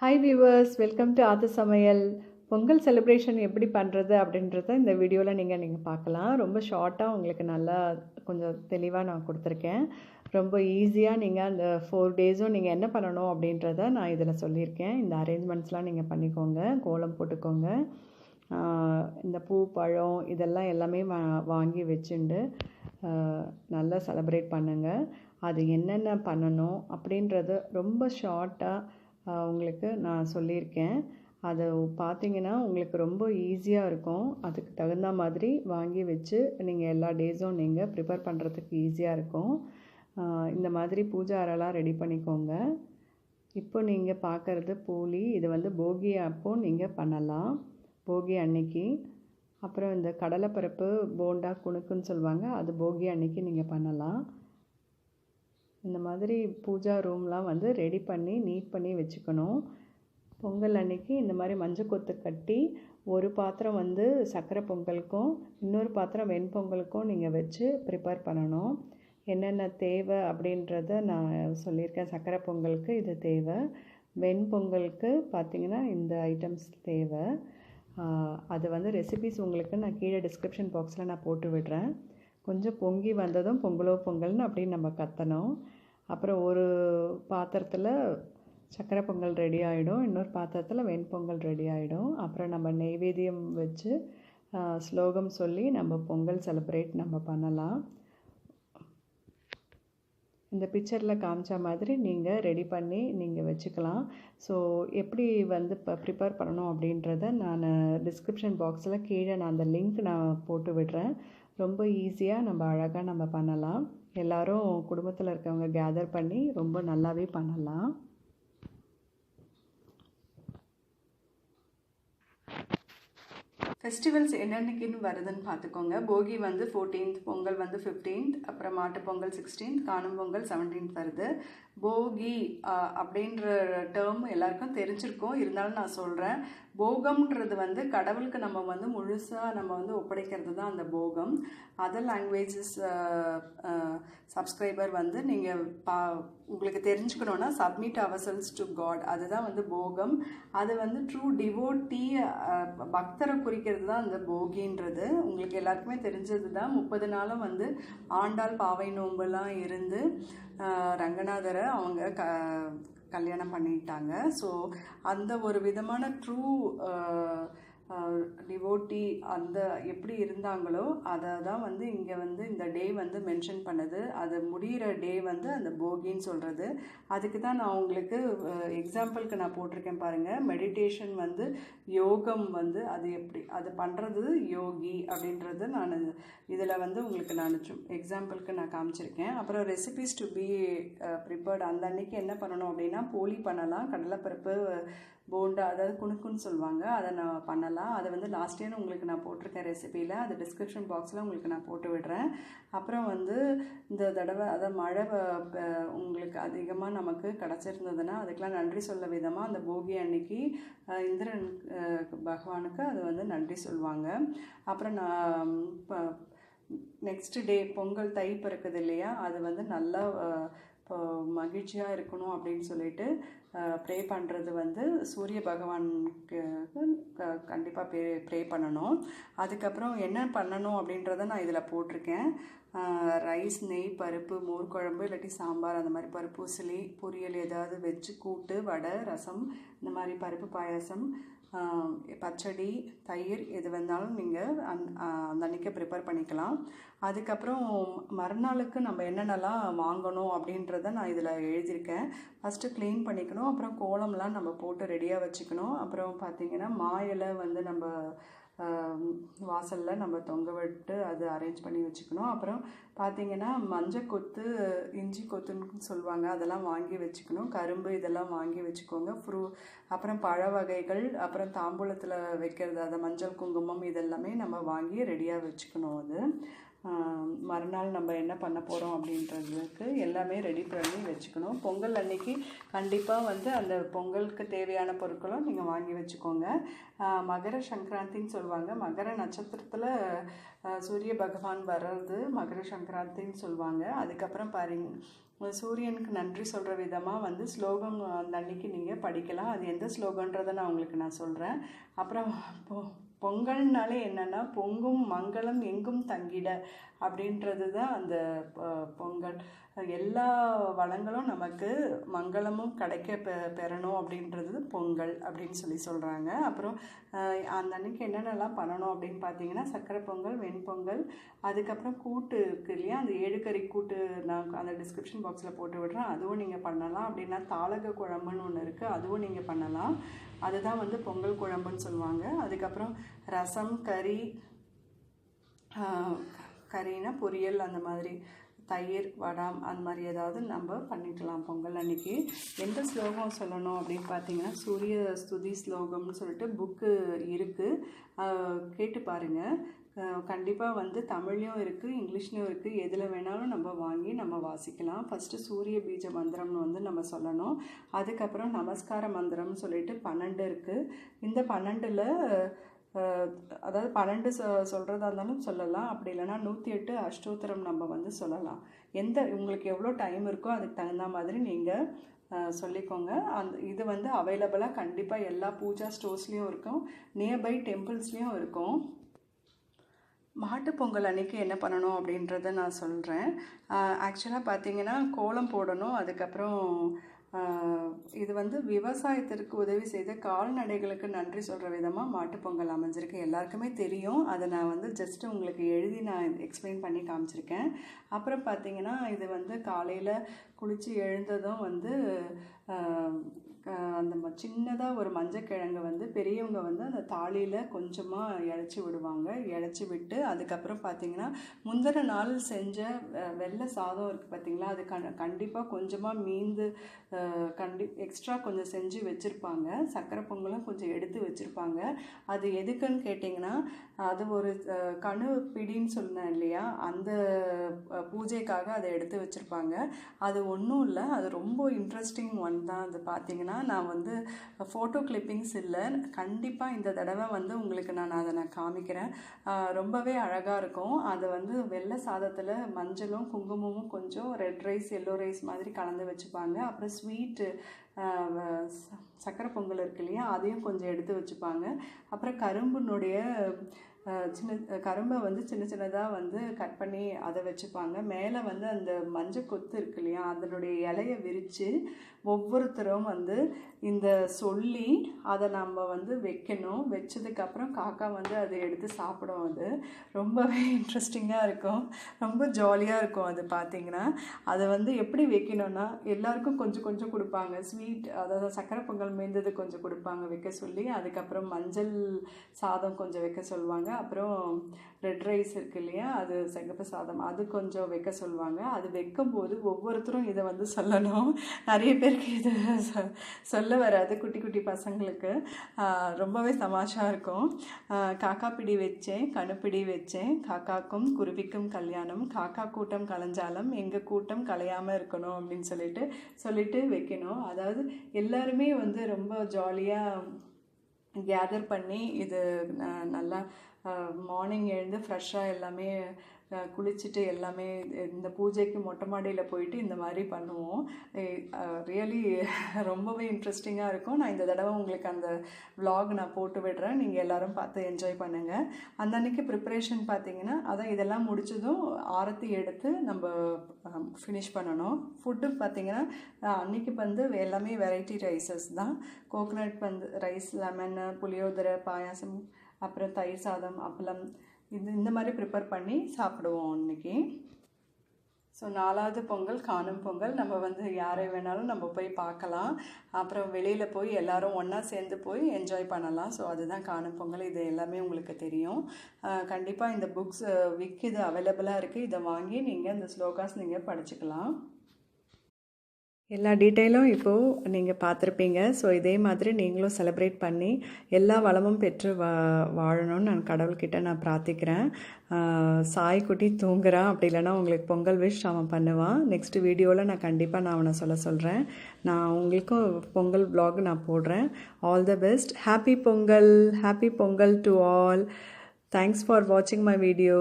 Hi viewers welcome to ஆத்து சமையல் Pongal celebration எப்படி பண்ணுறது அப்படின்றத இந்த வீடியோவில் நீங்கள் நீங்கள் பார்க்கலாம். ரொம்ப ஷார்ட்டாக உங்களுக்கு நல்லா கொஞ்சம் தெளிவாக நான் கொடுத்துருக்கேன். ரொம்ப ஈஸியாக நீங்கள் அந்த ஃபோர் டேஸும் நீங்கள் என்ன பண்ணணும் அப்படின்றத நான் இதில் சொல்லியிருக்கேன். இந்த அரேஞ்ச்மெண்ட்ஸ்லாம் நீங்கள் பண்ணிக்கோங்க கோலம் போட்டுக்கோங்க. இந்த பூ பழம் இதெல்லாம் எல்லாமே வா வாங்கி வச்சுண்டு நல்லா செலப்ரேட் பண்ணுங்கள் அது என்னென்ன பண்ணணும் அப்படின்றது ரொம்ப ஷார்ட்டாக உங்களுக்கு நான் சொல்லியிருக்கேன். அதை பார்த்தீங்கன்னா உங்களுக்கு ரொம்ப ஈஸியாக இருக்கும். அதுக்கு தகுந்த மாதிரி வாங்கி வச்சு நீங்கள் எல்லா டேஸும் நீங்கள் ப்ரிப்பேர் பண்ணுறதுக்கு ஈஸியாக இருக்கும். இந்த மாதிரி பூஜை அறைலாம் ரெடி பண்ணிக்கோங்க. இப்போ நீங்கள் பார்க்குறது போலி. இது வந்து போகி அப்போ நீங்கள் பண்ணலாம். போகி அன்னைக்கு. அப்புறம் இந்த கடலைப்பருப்பு போண்டா குணுக்குன்னு சொல்லுவாங்க. அது போகி அன்னைக்கு நீங்கள் பண்ணலாம். இந்த மாதிரி பூஜா ரூம்லாம் வந்து ரெடி பண்ணி நீட் பண்ணி வச்சுக்கணும். பொங்கல் அன்னைக்கு இந்த மாதிரி மஞ்சள் கொத்து கட்டி ஒரு பாத்திரம் வந்து சர்க்கரை பொங்கலுக்கும் இன்னொரு பாத்திரம் வெண்பொங்கலுக்கும் நீங்கள் வச்சு ப்ரிப்பேர் பண்ணணும். என்னென்ன தேவை அப்படின்றத நான் சொல்லியிருக்கேன். சர்க்கரை பொங்கலுக்கு இது தேவை. வெண்பொங்கலுக்கு பார்த்தீங்கன்னா இந்த ஐட்டம்ஸ் தேவை. அது வந்து ரெசிபிஸ் உங்களுக்கு நான் கீழே டிஸ்கிரிப்ஷன் பாக்ஸில் நான் போட்டு விடுறேன். கொஞ்சம் பொங்கி வந்ததும் பொங்கலோ பொங்கல்னு அப்படின்னு நம்ம கத்தணும். அப்புறம் ஒரு பாத்திரத்தில் சக்கரை பொங்கல் ரெடி ஆகிடும் இன்னொரு பாத்திரத்தில் வெண்பொங்கல் ரெடி ஆகிடும் அப்புறம் நம்ம நெய்வேத்தியம் வச்சு ஸ்லோகம் சொல்லி நம்ம பொங்கல் செலிப்ரேட் நம்ம பண்ணலாம். இந்த பிக்சரில் காமிச்ச மாதிரி நீங்கள் ரெடி பண்ணி நீங்கள் வச்சுக்கலாம். ஸோ எப்படி வந்து இப்போ ப்ரிப்பேர் பண்ணணும் அப்படின்றத நான் டிஸ்கிரிப்ஷன் பாக்ஸில் கீழே நான் அந்த லிங்க் நான் போட்டு விடுறேன். ரொம்ப ஈஸியாக நம்ம அழகாக நம்ம பண்ணலாம். எல்லோரும் குடும்பத்தில் இருக்கவங்க கேதர் பண்ணி ரொம்ப நல்லாவே பண்ணலாம். ஃபெஸ்டிவல்ஸ் என்னென்னக்குன்னு வருதுன்னு பார்த்துக்கோங்க. போகி வந்து ஃபோர்டீன்த் பொங்கல் வந்து ஃபிஃப்டீன்த் அப்புறம் மாட்டு பொங்கல் சிக்ஸ்டீன்த் காணும் பொங்கல் செவன்டீன்த் வருது. போகி அப்படின்ற டேர்ம் எல்லாருக்கும் தெரிஞ்சிருக்கும். இருந்தாலும் நான் சொல்கிறேன் போகம்ன்றது வந்து கடவுளுக்கு நம்ம வந்து முழுசாக நம்ம வந்து ஒப்படைக்கிறது தான் அந்த போகம். அதர் லாங்குவேஜஸ் சப்ஸ்கிரைபர் வந்து நீங்கள் பா உங்களுக்கு தெரிஞ்சுக்கணுன்னா சப்மிட் அவர்செல்ஸ் டு காட் அதுதான் வந்து போகம். அது வந்து ட்ரூ டிவோட்டி பக்தரை குறிக்கிறது தான் அந்த போகின்றது. உங்களுக்கு எல்லாருக்குமே தெரிஞ்சது தான். முப்பது நாளும் வந்து ஆண்டாள் பாவை நோம்பெல்லாம் இருந்து ரங்கநாதரை அவங்க க கல்யாணம் பண்ணிட்டாங்க. ஸோ அந்த ஒரு விதமான ட்ரூ டிவோட்டி அந்த எப்படி இருந்தாங்களோ அதை தான் வந்து இங்கே வந்து இந்த டே வந்து மென்ஷன் பண்ணுது. அது முடிகிற டே வந்து அந்த போகின்னு சொல்கிறது அதுக்கு தான் நான் உங்களுக்கு எக்ஸாம்பிளுக்கு நான் போட்டிருக்கேன் பாருங்கள் மெடிடேஷன் வந்து யோகம் வந்து அது எப்படி அது பண்ணுறது யோகி அப்படின்றது நான் இதில் வந்து உங்களுக்கு நான் எக்ஸாம்பிளுக்கு நான் காமிச்சிருக்கேன். அப்புறம் ரெசிபிஸ் டு பி ப்ரிப்பேர்ட் அந்த அன்னைக்கு என்ன பண்ணணும் அப்படின்னா போலி பண்ணலாம் கடலைப்பருப்பு போண்டா அதாவது குணுக்குன்னு சொல்லுவாங்க. அதை நான் பண்ணலாம். அதை வந்து லாஸ்ட் இயர் உங்களுக்கு நான் போட்டிருக்கேன் ரெசிபியில் அது டிஸ்கிரிப்ஷன் பாக்ஸில் உங்களுக்கு நான் போட்டு விடுறேன். அப்புறம் வந்து இந்த தடவை அதாவது மழை உங்களுக்கு அதிகமாக நமக்கு கிடச்சிருந்ததுன்னா அதுக்கெலாம் நன்றி சொல்ல விதமாக அந்த போகி அன்னைக்கு இந்திரன் பகவானுக்கு அது வந்து நன்றி சொல்லுவாங்க. அப்புறம் நான் இப்போ நெக்ஸ்ட் டே பொங்கல் தை பிறக்குது இல்லையா? அது வந்து நல்லா மகிழ்ச்சியாக இருக்கணும் அப்படின்னு சொல்லிட்டு ப்ரே பண்ணுறது வந்து சூரிய பகவானுக்கு கண்டிப்பாக ப்ரே ப்ரே பண்ணணும். அதுக்கப்புறம் என்ன பண்ணணும் அப்படின்றத நான் இதில் போட்டிருக்கேன். ரைஸ் நெய் பருப்பு மோர் குழம்பு இல்லாட்டி சாம்பார் அந்த மாதிரி பருப்பு சிலி பொரியல் ஏதாவது வச்சு கூட்டு வடை ரசம் இந்த மாதிரி பருப்பு பாயாசம் பச்சடி தயிர் எது வேணாலும் நீங்கள் அந் அந்த அன்றைக்கி ப்ரிப்பேர் பண்ணிக்கலாம். அதுக்கப்புறம் மறுநாளுக்கு நம்ம என்னென்னலாம் வாங்கணும் அப்படின்றத நான் இதில் எழுதியிருக்கேன். ஃபஸ்ட்டு க்ளீன் பண்ணிக்கணும். அப்புறம் கோலம்லாம் நம்ம போட்டு ரெடியாக வச்சுக்கணும். அப்புறம் பார்த்திங்கன்னா மா இலை வந்து நம்ம வாசலில் நம்ம தொங்க விட்டு அது அரேஞ்ச் பண்ணி வச்சுக்கணும். அப்புறம் பார்த்திங்கன்னா மஞ்சள் கொத்து இஞ்சி கொத்துன்னு சொல்லுவாங்க. அதெல்லாம் வாங்கி வச்சுக்கணும். கரும்பு இதெல்லாம் வாங்கி வச்சுக்கோங்க. ஃப்ரூ அப்புறம் பழ வகைகள் அப்புறம் தாம்பூலத்தில் வைக்கிறது அதை மஞ்சள் குங்குமம் இதெல்லாமே நம்ம வாங்கி ரெடியாக வச்சுக்கணும் அது. மறுநாள் நம்ம என்ன பண்ண போகிறோம் அப்படின்றதுக்கு எல்லாமே ரெடி பண்ணி வச்சுக்கணும். பொங்கல் அன்னைக்கு கண்டிப்பாக வந்து அந்த பொங்கலுக்கு தேவையான பொருட்களும் நீங்கள் வாங்கி வச்சுக்கோங்க. மகர சங்கராந்தின்னு சொல்லுவாங்க. மகர நட்சத்திரத்தில் சூரிய பகவான் வர்றது மகர சங்கராந்தின்னு சொல்லுவாங்க. அதுக்கப்புறம் பாருங்க சூரியனுக்கு நன்றி சொல்கிற விதமாக வந்து ஸ்லோகம் அந்த அன்னைக்கு நீங்கள் படிக்கலாம். அது எந்த ஸ்லோகன்றதை நான் உங்களுக்கு நான் சொல்கிறேன் அப்புறம் போ பொங்கல்னாலே என்னென்னா பொங்கும் மங்களம் எங்கும் தங்கிட அப்படின்றது தான் அந்த பொங்கல். எல்லா வளங்களும் நமக்கு மங்களமும் கிடைக்க பெ பெறணும் அப்படின்றது பொங்கல் அப்படின்னு சொல்லி சொல்கிறாங்க அப்புறம் அந்த அன்னைக்கு என்னென்னலாம் பண்ணணும் அப்படின்னு பார்த்தீங்கன்னா சக்கரை பொங்கல் வெண்பொங்கல் அதுக்கப்புறம் கூட்டு இருக்கு இல்லையா? அந்த ஏழுக்கறி கூட்டு நான் அந்த டிஸ்கிரிப்ஷன் பாக்ஸில் போட்டு விடுறேன். அதுவும் நீங்கள் பண்ணலாம். அப்படின்னா தாளக குழம்புன்னு ஒன்று இருக்குது அதுவும் நீங்கள் பண்ணலாம். அதுதான் வந்து பொங்கல் குழம்புன்னு சொல்லுவாங்க. அதுக்கப்புறம் ரசம் கறி கறினா பொரியல் அந்த மாதிரி தயிர் வடாம் அந்த மாதிரி ஏதாவது நம்ம பண்ணிக்கலாம் பொங்கல் அன்னைக்கு. எந்த ஸ்லோகம் சொல்லணும் அப்படின்னு பார்த்தீங்கன்னா சூரிய ஸ்துதி ஸ்லோகம்னு சொல்லிட்டு புக்கு இருக்குது கேட்டு பாருங்கள் கண்டிப்பாக வந்து தமிழ்லையும் இருக்குது இங்கிலீஷ்லையும் இருக்குது எதில் வேணாலும் நம்ம வாங்கி நம்ம வாசிக்கலாம். ஃபஸ்ட்டு சூரிய பீஜ மந்திரம்னு வந்து நம்ம சொல்லணும். அதுக்கப்புறம் நமஸ்கார மந்திரம்னு சொல்லிட்டு பன்னெண்டு இருக்குது இந்த பன்னெண்டில் அதாவது பன்னெண்டு சொ சொல்கிறதா இருந்தாலும் சொல்லலாம். அப்படி இல்லைன்னா நூற்றி எட்டு அஷ்டோத்திரம் நம்ம வந்து சொல்லலாம். எந்த உங்களுக்கு எவ்வளோ டைம் இருக்கோ அதுக்கு தகுந்த மாதிரி நீங்கள் சொல்லிக்கோங்க. அந்த இது வந்து அவைலபிளாக கண்டிப்பாக எல்லா பூஜா ஸ்டோர்ஸ்லேயும் இருக்கும். நியர்பை டெம்பிள்ஸ்லேயும் இருக்கும். மாட்டுப் பொங்கல் அன்னைக்கு என்ன பண்ணணும் அப்படின்றத நான் சொல்கிறேன் ஆக்சுவலாக பார்த்தீங்கன்னா கோலம் போடணும். அதுக்கப்புறம் இது வந்து விவசாயத்திற்கு உதவி செய்த கால்நடைகளுக்கு நன்றி சொல்கிற விதமாக மாட்டுப்பொங்கல் அமைஞ்சிருக்கு. எல்லாருக்குமே தெரியும். அதை நான் வந்து ஜஸ்ட் உங்களுக்கு எழுதி நான் எக்ஸ்பிளைன் பண்ணி காமிச்சிருக்கேன். அப்புறம் பார்த்தீங்கன்னா இது வந்து காலையில் குளித்து எழுந்ததும் வந்து அந்த ம- சின்னதாக ஒரு மஞ்சக்கிழங்கை வந்து பெரியவங்க வந்து அந்த தாலியில் கொஞ்சமாக இழைச்சி விடுவாங்க. இழைச்சி விட்டு அதுக்கப்புறம் பார்த்தீங்கன்னா முந்தின நாள் செஞ்ச வெள்ளை சாதம் இருக்குது பார்த்தீங்களா அது கண் கண்டிப்பாக கொஞ்சமாக மீந்து கண்டி எக்ஸ்ட்ரா கொஞ்சம் செஞ்சு வச்சுருப்பாங்க. சக்கரை பொங்கலும் கொஞ்சம் எடுத்து வச்சுருப்பாங்க. அது எதுக்குன்னு கேட்டிங்கன்னா அது ஒரு கணு பிடின்னு சொன்னேன் இல்லையா அந்த பூஜைக்காக அதை எடுத்து வச்சுருப்பாங்க. அது ஒன்றும் இல்லை அது ரொம்ப இன்ட்ரெஸ்டிங் ஒன் தான். அது பார்த்தீங்கன்னா நான் வந்து ஃபோட்டோ கிளிப்பிங்ஸ் இல்லை. கண்டிப்பாக இந்த தடவை வந்து உங்களுக்கு நான் அதை நான் காமிக்கிறேன். ரொம்பவே அழகாக இருக்கும். அதை வந்து வெள்ளை சாதத்தில் மஞ்சளும் குங்குமமும் கொஞ்சம் ரெட் ரைஸ் எல்லோ ரைஸ் மாதிரி கலந்து வச்சுப்பாங்க. அப்புறம் ஸ்வீட்டு சக்கரை பொங்கல் இருக்கு இல்லையா? அதையும் கொஞ்சம் எடுத்து வச்சுப்பாங்க. அப்புறம் கரும்புனுடைய சின்ன கரும்பை வந்து சின்ன சின்னதாக வந்து கட் பண்ணி அதை வச்சுப்பாங்க மேலே வந்து அந்த மஞ்சள் கொத்து இருக்கு இல்லையா? அதனுடைய இலையை விரித்து ஒவ்வொருத்தரும் வந்து இந்த சொல்லி அதை நம்ம வந்து வைக்கணும். வச்சதுக்கப்புறம் காக்கா வந்து அதை எடுத்து சாப்பிடும் அது. ரொம்பவே இன்ட்ரெஸ்டிங்காக இருக்கும். ரொம்ப ஜாலியாக இருக்கும் அது பார்த்தீங்கன்னா அதை வந்து எப்படி வைக்கணும்னா எல்லாருக்கும் கொஞ்சம் கொஞ்சம் கொடுப்பாங்க. ஸ்வீட் அதாவது சக்கரை பொங்கல் மேய்ந்தது கொஞ்சம் கொடுப்பாங்க வைக்க சொல்லி. அதுக்கப்புறம் மஞ்சள் சாதம் கொஞ்சம் வைக்க சொல்லுவாங்க. அப்புறம் ரெட் ரைஸ் இருக்கு இல்லையா? அது செங்கப்பு சாதம் அது கொஞ்சம் வைக்க சொல்லுவாங்க. அது வைக்கும்போது ஒவ்வொருத்தரும் இதை வந்து சொல்லணும். நிறைய பேர் பேருக்கு இது சொ- சொல்ல வராது குட்டி குட்டி பசங்களுக்கு. ரொம்பவே சமாஷாக இருக்கும். காக்கா பிடி வச்சேன் கணுப்பிடி வச்சேன். காக்காக்கும் குருவிக்கும் கல்யாணம். காக்கா கூட்டம் கலைஞ்சாலும் எங்கள் கூட்டம் கலையாமல் இருக்கணும் அப்படின்னு சொல்லிட்டு சொல்லிட்டு வைக்கணும். அதாவது எல்லாருமே வந்து ரொம்ப ஜாலியாக கேதர் பண்ணி இது ந- நல்லா மார்னிங் எழுந்து ஃப்ரெஷ்ஷாக எல்லாமே குளிச்சுட்டு எல்லாமே இந்த பூஜைக்கு மொட்டை மாடியில் போயிட்டு இந்த மாதிரி பண்ணுவோம். ரியலி ரொம்பவே இன்ட்ரெஸ்டிங்காக இருக்கும். நான் இந்த தடவை உங்களுக்கு அந்த விலாக் நான் போட்டு விடுறேன். நீங்கள் எல்லோரும் பார்த்து என்ஜாய் பண்ணுங்கள் அந்த அன்றைக்கி ப்ரிப்பரேஷன் பார்த்தீங்கன்னா அதான் இதெல்லாம் முடிச்சதும் ஆரத்தி எடுத்து நம்ம ஃபினிஷ் பண்ணணும். ஃபுட்டு பார்த்தீங்கன்னா அன்றைக்கி அன்னைக்கு வந்து எல்லாமே வெரைட்டி ரைஸஸ் தான். கோகனட் வந்து ரைஸ் லெமன் புளியோதரை பாயாசம் அப்புறம் தயிர் சாதம் அப்பளம் இது இந்த மாதிரி ப்ரிப்பேர் பண்ணி சாப்பிடுவோம் அன்னைக்கு ஸோ நாலாவது பொங்கல் காணும் பொங்கல். நம்ம வந்து யாரை வேணாலும் நம்ம போய் பார்க்கலாம். அப்புறம் வெளியில் போய் எல்லாரும் ஒன்றா சேர்ந்து போய் என்ஜாய் பண்ணலாம். ஸோ அதுதான் காணும் பொங்கல். இது எல்லாமே உங்களுக்கு தெரியும். கண்டிப்பாக இந்த புக்ஸ் இது அவைலபிளாக இருக்குது இதை வாங்கி நீங்கள் இந்த ஸ்லோகாஸ் நீங்கள் படிச்சுக்கலாம். எல்லா டீட்டெயிலும் இப்போது நீங்கள் பார்த்துருப்பீங்க. ஸோ இதே மாதிரி நீங்களும் செலிப்ரேட் பண்ணி எல்லா வளமும் பெற்று வா வாழணும்னு நான் கடவுள்கிட்ட நான் பிரார்த்திக்கிறேன். சாய்க்குட்டி தூங்குறான் அப்படி இல்லைன்னா உங்களுக்கு பொங்கல் விஷ் அவன் பண்ணுவான் நெக்ஸ்ட் வீடியோவில் நான் கண்டிப்பாக நான் அவனை சொல்ல சொல்கிறேன் நான் உங்களுக்கும் பொங்கல் வ்ளாக் நான் போடுறேன். All the best happy Pongal. Happy Pongal to all thanks for வாட்சிங் மை வீடியோ